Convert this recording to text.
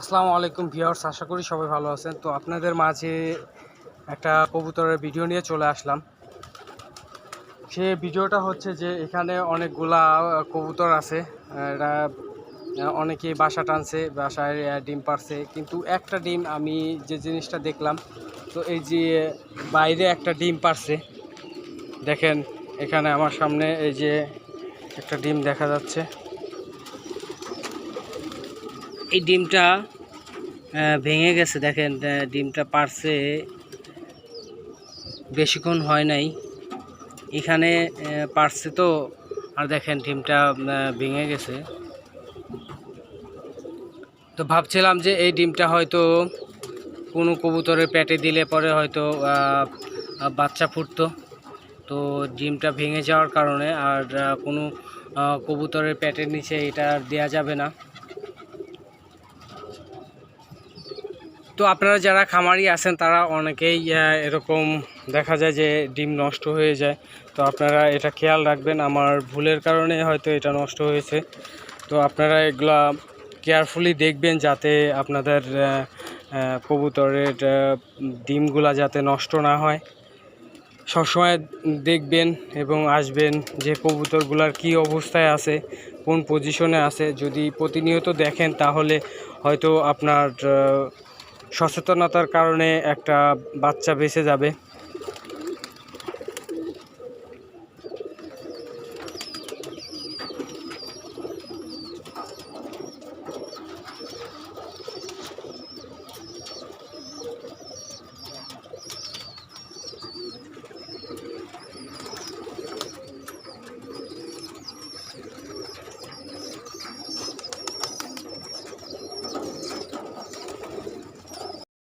আসসালামু আলাইকুম ভিউয়ার্স আশা করি সবাই ভালো আছেন। তো আপনাদের মাঝে একটা কবুতরের ভিডিও নিয়ে চলে আসলাম। সে ভিডিওটা হচ্ছে যে এখানে অনেকগুলা কবুতর আছে। এরা আহ, অনেকেই বাসা টানছে বাসায় ডিম পারছে কিন্তু একটা ডিম আমি যে জিনিসটা দেখলাম তো এই যে বাইরে একটা ডিম পারছে দেখেন এখানে আমার সামনে এই যে একটা ডিম দেখা যাচ্ছে। এই ডিমটা ভেঙে গেছে, দেখেন ডিমটা পারছে। বেশিক্ষণ হয় নাই। এখানে পারছে তো, আর দেখেন, ডিমটা ভেঙে গেছে। তো ভাবছিলাম যে এই ডিমটা হয়তো কোনো কবুতরের পেটে দিলে পরে হয়তো বাচ্চা ফুটতো। তো ডিমটা ভেঙে যাওয়ার কারণে আর কোনো কবুতরের পেটের নিচে এটা দেওয়া যাবে না। তো আপনারা যারা খামারি আছেন, তারা অনেকেই এরকম দেখা যায় যে ডিম নষ্ট হয়ে যায়। তো আপনারা এটা খেয়াল রাখবেন। আমার ভুলের কারণে হয়তো এটা নষ্ট হয়েছে। তো আপনারা এগুলা কেয়ারফুলি দেখবেন যাতে আপনাদের কবুতরের ডিমগুলা যাতে নষ্ট না হয়। সবসময় দেখবেন এবং আসবেন যে কবুতরগুলার কি অবস্থায় আছে, কোন পজিশনে আছে। যদি প্রতিনিয়ত দেখেন, তাহলে হয়তো আপনার সচেতনতার কারণে একটা বাচ্চা বেঁচে যাবে।